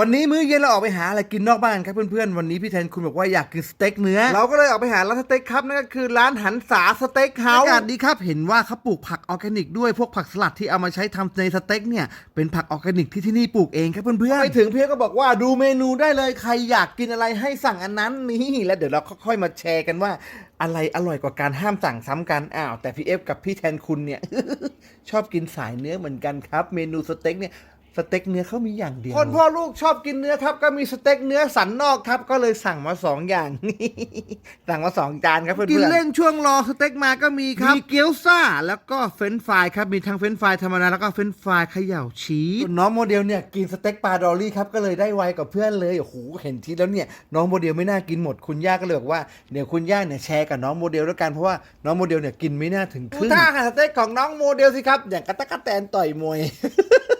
วันนี้มื้อเย็นเราออกไปหาอะไรกินนอกบ้านครับเพื่อนๆ วันนี้พี่แทนคุณบอกว่าอยากกินสเต็กเนื้อ เราก็เลยออกไปหาร้านสเต็กครับนั่นก็คือร้านหันษาสเต็กเฮาส์อากาศดีครับเห็นว่าเขาปลูกผักออร์แกนิกด้วยพวกผักสลัดที่เอามาใช้ทำในสเต็กเนี่ยเป็นผักออร์แกนิกที่ที่นี่ปลูกเองครับเพื่อนๆไปถึงพี่ก็บอกว่าดูเมนูได้เลยใครอยากกินอะไรให้สั่งอันนั้นนี่แล้วเดี๋ยวเราค่อยๆมาแชร์กันว่าอะไรอร่อยกว่าการห้ามสั่งซ้ำกัน อ้าว แต่พี่เอฟกับพี่แทนคุณเนี่ย ชอบกินสายเนื้อเหมือนกันครับ เมนูสเต็กเนี่ย สเต็กเนื้อเขามีอย่างเดียว คนพ่อลูกชอบกินเนื้อครับ ก็มีสเต็กเนื้อสันนอกครับ ก็เลยสั่งมาสองอย่าง สั่งมาสองจานครับเพื่อนๆกินเล่นช่วงรอสเต็กมาก็มีครับ มีเกี๊ยวซ่า แล้วก็เฟรนช์ฟรายครับ มีทั้งเฟรนช์ฟรายธรรมดาแล้วก็เฟรนช์ฟรายเขย่าชีสส่วนน้องโมเดลเนี่ยกินสเต็กปลาดอลลี่ครับก็เลยได้ไวกับเพื่อนเลยโอ้โหเห็นทีแล้วเนี่ยน้องโมเดลไม่น่ากินหมดคุณย่าก็เลยบอกว่าเดี๋ยวคุณย่าเนี่ยแชร์กับน้องโมเดลแล้วกันเพราะว่าน้องโมเดลเนี่ยกินไม่น่าถึงครึ่งท่าสเต็กของน้องโมเดลสิครับอย่างกระตะกะแตนต่อยมวย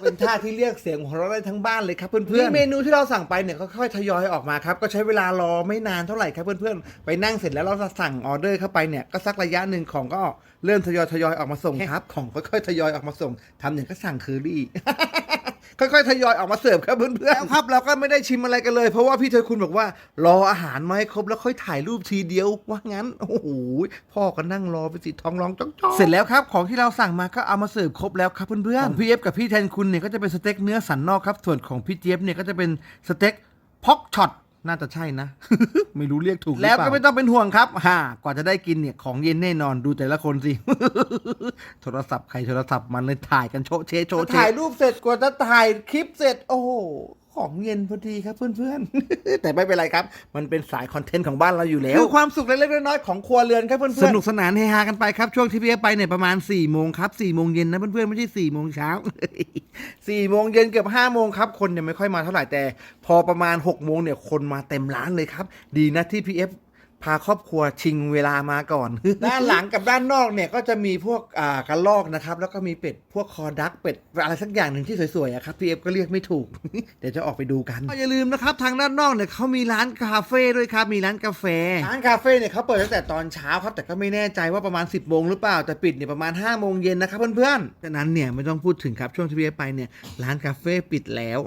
เป็นท่าที่เรียกเสียงของเราได้ทั้งบ้านเลยครับเพื่อนๆเมนูที่เราสั่งไปเนี่ยก็ค่อยๆทยอยออกมาครับก็ใช้เวลารอไม่นานเท่าไหร่ครับเพื่อนๆไปนั่งเสร็จแล้วเราจะสั่งออเดอร์เข้าไปเนี่ยก็สักระยะหนึ่งของก็เริ่มทยอยทยอยออกมาส่งครับ ของค่อยๆทยอยออกมาส่งทำอย่างก็สั่งเคอรี่ ค่อยๆทยอยออกมาเสิร์ฟครับเพื่อนๆครับเราก็ไม่ได้ชิมอะไรกันเลย เพราะว่าพี่เธอคุณบอกว่ารออาหารมาให้ครบแล้วค่อยถ่ายรูปทีเดียวว่างั้น โอ้โหพ่อก็นั่งรอไปสิท้องร้องจ้องๆเสร็จแล้วครับของที่เราสั่งมาก็เอามาเสิร์ฟครบแล้วครับเพื่อนๆของพี่เอฟกับพี่แทนคุณเนี่ยก็จะเป็นสเต็กเนื้อสันนอกครับส่วนของพี่เจี๊ยบเนี่ยก็จะเป็นสเต็กพ็อกช็อต น่าจะใช่นะ ไม่รู้เรียกถูกหรือเปล่าแล้วก็ไม่ต้องเป็นห่วงครับฮ่ากว่าจะได้กินเนี่ยของเย็นแน่นอนดูแต่ละคนสิ โทรศัพท์ใครโทรศัพท์มันเลยถ่ายกันโชะเชโชะเชถ่ายรูปเสร็จกว่าจะถ่ายคลิปเสร็จ โอ้โห ของเย็นพอดีครับเพื่อนๆ แต่ไม่เป็นไรครับ มันเป็นสายคอนเทนต์ของบ้านเราอยู่แล้วคือความสุขเล็กๆน้อยๆของครัวเรือนครับเพื่อนๆ สนุกสนานเฮฮากันไปครับช่วงที่พี่เอฟไปเนี่ยประมาณ4ี่โมงครับสี่โมงเย็นนะเพื่อนๆไม่ใช่4ี่โมงเช้าสี่โมงเย็นเกือบห้าโมงครับคนเนี่ยไม่ค่อยมาเท่าไหร่แต่ พอประมาณ6กโมงเนี่ยคนมาเต็มร้านเลยครับ ดีนะที่พี่เอฟ พาครอบครัวชิงเวลามาก่อน ด้านหลังกับด้านนอกเนี่ยก็จะมีพวกอ่ากระลอกนะครับ แล้วก็มีเป็ดพวกคอดักเป็ดอะไรสักอย่างหนึ่งที่สวยๆอะครับพี่เอฟก็เรียกไม่ถูก เดี๋ยวจะออกไปดูกันอย่าลืมนะครับ ทางด้านนอกเนี่ยเขามีร้านคาเฟ่ด้วยครับมีร้านกาแฟ ร้านคาเฟ่เนี่ยเขาเปิดตั้งแต่ตอนเช้าครับแต่ก็ไม่แน่ใจว่าประมาณ 10บโมงหรือเปล่าแต่ปิดเนี่ยประมาณ5้าโมงเย็นนะครับเพื่อนๆฉะนั้นเนี่ยไม่ต้องพูดถึงครับช่วงที่พี่เอฟไปเนี่ยร้านคาเฟ่ปิดแล้ว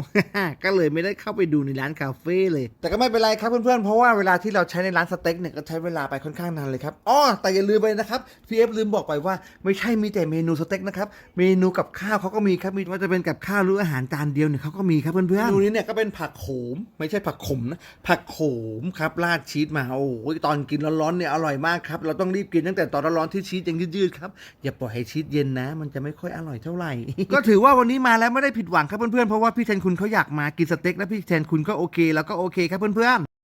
ก็เลยไม่ได้เข้าไปดูในร้านคาเฟ่เลย แต่ก็ไม่เป็นไรครับเพื่อนๆเพราะว่าเวลาที่เราใช้ในร้านสเต็กเนี่ยก็ใช้เวลาไปค่อนข้างนานเลยครับอ๋อแต่อย่าลืมไปนะครับพีเอฟลืมบอกไปว่าไม่ใช่มีแต่เมนูสเต็กนะครับเมนูกับข้าวเขาก็มีครับมีว่าจะเป็นกับข้าวหรืออาหารจานเดียวเนี่ยเขาก็มีครับเพื่อนๆเมนูนี้เนี่ยก็เป็นผักโขม ไม่ใช่ผักขมนะผักโขมครับราดชีสมาโอ้โหตอนกินร้อนๆเนี่ยอร่อยมากครับเราต้องรีบกินตั้งแต่ตอนร้อนๆที่ชีสยังยืดๆครับอย่าปล่อยให้ชีสเย็นนะ มันจะไม่ค่อยอร่อยเท่าไหร่ ก็ถือว่าวันนี้มาแล้วไม่ได้ผิดหวังครับเพื่อนๆเพราะว่าพี่แทนคุณเขาอยากมากินสเต็กและพี่แทนคุณก็โอเค แล้วก็โอเคครับเพื่อนๆ